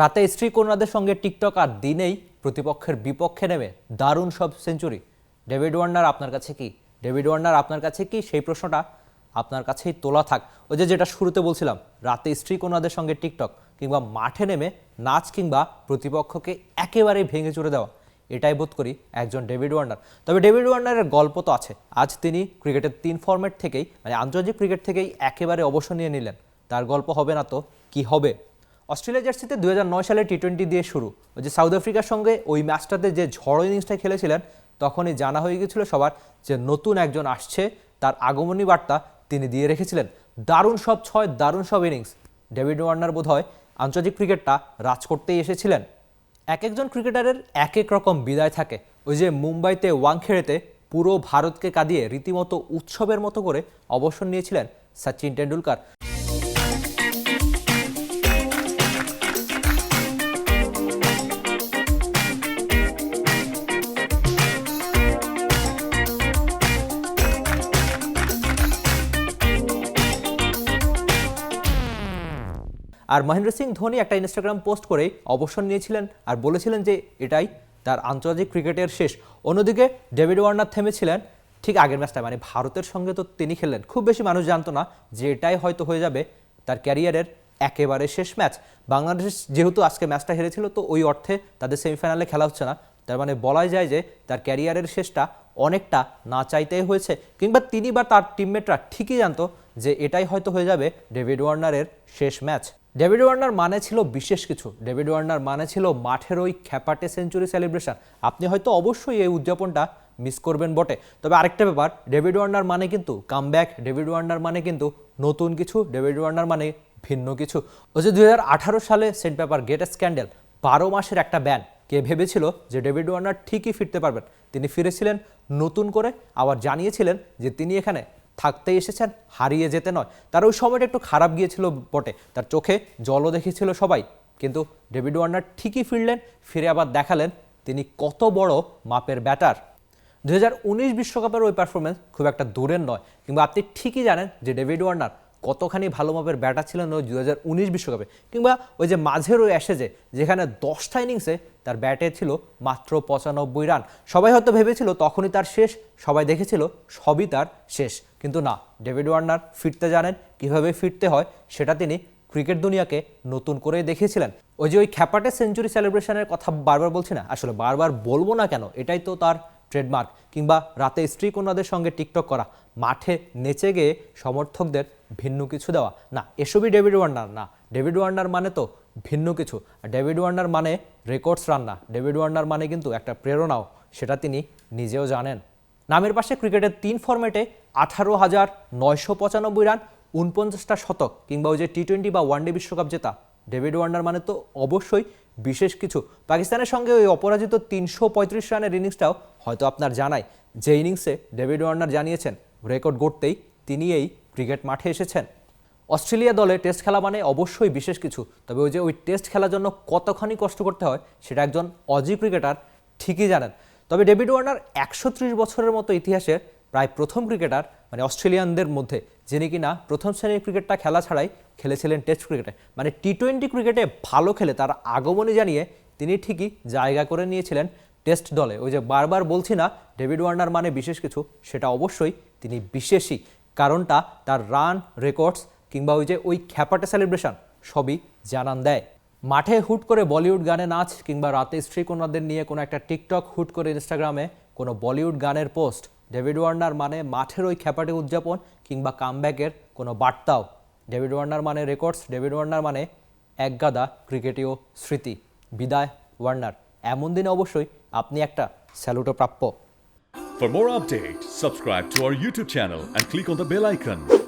রাতে স্ত্রী কন্যাদের সঙ্গে টিকটক আর দিনেই প্রতিপক্ষের বিপক্ষে নেমে দারুণ সব সেঞ্চুরি। ডেভিড ওয়ার্নার আপনার কাছে কি? ডেভিড ওয়ার্নার আপনার কাছে কি? সেই প্রশ্নটা আপনার কাছেই তোলা থাক। ওই যে যেটা শুরুতে বলছিলাম, রাতে স্ত্রী কন্যাদের সঙ্গে টিকটক কিংবা মাঠে নেমে নাচ কিংবা প্রতিপক্ষকে একেবারেই ভেঙে চুরে দেওয়া, এটাই বোধ করি একজন ডেভিড ওয়ার্নার। তবে ডেভিড ওয়ার্নারের গল্প তো আছে। আজ তিনি ক্রিকেটের তিন ফরম্যাট থেকেই মানে আন্তর্জাতিক ক্রিকেট থেকেই একেবারে অবসর নিয়ে নিলেন। তার গল্প হবে না তো? কি হবে? অস্ট্রেলিয়া জার্সিতে দুই হাজার নয় সালে টি টোয়েন্টি দিয়ে শুরু। ওই যে সাউথ আফ্রিকার সঙ্গে ওই ম্যাচটাতে যে ঝড় ইনিংসটা খেলেছিলেন, তখনই জানা হয়ে গেছিল সবার যে নতুন একজন আসছে, তার আগমনী বার্তা তিনি দিয়ে রেখেছিলেন। দারুণ সব ছয়, দারুণ সব ইনিংস। ডেভিড ওয়ার্নার বোধ হয় আন্তর্জাতিক ক্রিকেটটা রাজ করতেই এসেছিলেন। এক একজন ক্রিকেটারের এক এক রকম বিদায় থাকে। ওই যে মুম্বাইতে ওয়াংখেড়েতে পুরো ভারতকে কাঁদিয়ে রীতিমতো উৎসবের মতো করে অবসর নিয়েছিলেন সচিন টেন্ডুলকার আর মহেন্দ্র সিং ধোনি একটা ইনস্টাগ্রাম পোস্ট করে অবসর নিয়েছিলেন আর বলেছিলেন যে এটাই তার আন্তর্জাতিক ক্রিকেটের শেষ। অন্যদিকে ডেভিড ওয়ার্নার থেমেছিলেন ঠিক আগের ম্যাচটা মানে ভারতের সঙ্গে তো তিনি খেললেন। খুব বেশি মানুষ জানতো না যে এটাই হয়তো হয়ে যাবে তার ক্যারিয়ারের একেবারে শেষ ম্যাচ। বাংলাদেশ যেহেতু আজকে ম্যাচটা হেরেছিল, তো ওই অর্থে তাদের সেমিফাইনালে খেলা হচ্ছে না। তার মানে বলাই যায় যে তার ক্যারিয়ারের শেষটা অনেকটা না চাইতেই হয়েছে। কিংবা তিনি বা তার টিমমেটরা ঠিকই জানতো যে এটাই হয়তো হয়ে যাবে ডেভিড ওয়ার্নারের শেষ ম্যাচ। ডেভিড ওয়ার্নার মানে ছিল বিশেষ কিছু। ডেভিড ওয়ার্নার মানে ছিল মাঠের ওই খ্যাপাটে সেঞ্চুরি সেলিব্রেশন আপনি হয়তো অবশ্যই এই উদযাপনটা মিস করবেন বটে। তবে আরেকটা ব্যাপার ডেভিড ওয়ার্নার মানে কিন্তু কামব্যাক ডেভিড ওয়ার্নার মানে কিন্তু নতুন কিছু ডেভিড ওয়ার্নার মানে ভিন্ন কিছু। ওই যে দু হাজার আঠারো সালে সেন্ট পেপার গেট স্ক্যান্ডেল বারো মাসের একটা ব্যান কে ভেবেছিল যে ডেভিড ওয়ার্নার ঠিকই ফিরতে পারবেন? তিনি ফিরেছিলেন নতুন করে, আবার জানিয়েছিলেন যে তিনি এখানে থাকতে এসেছেন, হারিয়ে যেতে নয়। তার ওই সময়টা একটু খারাপ গিয়েছিল বটে। তার চোখে জলও দেখেছিল সবাই। কিন্তু ডেভিড ওয়ার্নার ঠিকই ফিরলেন, ফিরে আবার দেখালেন তিনি কত বড় মাপের ব্যাটার। দু বিশ্বকাপের ওই পারফরমেন্স খুব একটা দূরের নয়। কিংবা আপনি ঠিকই জানেন যে ডেভিড ওয়ার্নার কতখানি ভালো মাপের ব্যাটার ছিলেন ওই দু বিশ্বকাপে। কিংবা ওই যে মাঝের ওই অ্যাশেজে যেখানে দশটা ইনিংসে তার ব্যাটে ছিল মাত্র পঁচানব্বই রান। সবাই হয়তো ভেবেছিল তখনই তার শেষ, সবাই দেখেছিল সবই তার শেষ। কিন্তু না, ডেভিড ওয়ার্নার ফিরতে জানেন কীভাবে ফিরতে হয়, সেটা তিনি ক্রিকেট দুনিয়াকে নতুন করে দেখিয়েছিলেন। ওই যে ওই খ্যাপাটে সেঞ্চুরি সেলিব্রেশনের কথা বারবার বলছি না, আসলে বারবার বলব না কেন, এটাই তো তার ট্রেডমার্ক। কিংবা রাতে স্ত্রী কন্যাদের সঙ্গে টিকটক করা, মাঠে নেচে গিয়ে সমর্থকদের ভিন্ন কিছু দেওয়া। না, এসবই ডেভিড ওয়ার্নার, না। ডেভিড ওয়ার্নার মানে তো ভিন্ন কিছু। আর ডেভিড ওয়ার্নার মানে রেকর্ডস রান্না। ডেভিড ওয়ার্নার মানে কিন্তু একটা প্রেরণাও, সেটা তিনি নিজেও জানেন। নামের পাশে ক্রিকেটের তিন ফরম্যাটে আঠারো হাজার নয়শো পঁচানব্বই রান, উনপঞ্চাশটা শতক, কিংবা ওই যে টি টোয়েন্টি বা ওয়ানডে বিশ্বকাপ জেতা। ডেভিড ওয়ার্নার মানে তো অবশ্যই বিশেষ কিছু। পাকিস্তানের সঙ্গে ওই অপরাজিত তিনশো পঁয়ত্রিশ রানের ইনিংসটাও হয়তো আপনার জানাই যে ইনিংসে ডেভিড ওয়ার্নার জানিয়েছেন রেকর্ড গড়তেই তিনি এই ক্রিকেট মাঠে এসেছেন। অস্ট্রেলিয়া দলে টেস্ট খেলা মানে অবশ্যই বিশেষ কিছু। তবে ওই যে ওই টেস্ট খেলার জন্য কতখানি কষ্ট করতে হয়, সেটা একজন অজি ক্রিকেটার ঠিকই জানেন। তবে ডেভিড ওয়ার্নার একশো ত্রিশ বছরের মতো ইতিহাসের প্রায় প্রথম ক্রিকেটার মানে অস্ট্রেলিয়ানদের মধ্যে, যিনি কিনা প্রথম শ্রেণির ক্রিকেটটা খেলা ছাড়াই খেলেছিলেন টেস্ট ক্রিকেটে। মানে টি টোয়েন্টি ক্রিকেটে ভালো খেলে তার আগমনী জানিয়ে তিনি ঠিকই জায়গা করে নিয়েছিলেন টেস্ট দলে। ওই যে বারবার বলছি না, ডেভিড ওয়ার্নার মানে বিশেষ কিছু, সেটা অবশ্যই তিনি বিশেষই। কারণটা তার রান রেকর্ডস কিংবা ওই যে ওই খ্যাপাটে সেলিব্রেশন সবই জানান দেয়। মাঠে হুট করে বলিউড গানে নাচ কিংবা রাতে স্ত্রী কন্যাদের নিয়ে কোনো একটা টিকটক হুট করে ইনস্টাগ্রামে কোনো বলিউড গানের পোস্ট ডেভিড ওয়ার্নার মানে মাঠের ওই খ্যাপাটে উদযাপন কিংবা কামব্যাকের কোনো বার্তাও। ডেভিড ওয়ার্নার মানে রেকর্ডস ডেভিড ওয়ার্নার মানে একগাদা ক্রিকেটীয় স্মৃতি। বিদায় ওয়ার্নার। এমন দিনে অবশ্যই আপনি একটা স্যালুটও প্রাপ্য। For more updates, subscribe to our YouTube channel and click on the bell icon.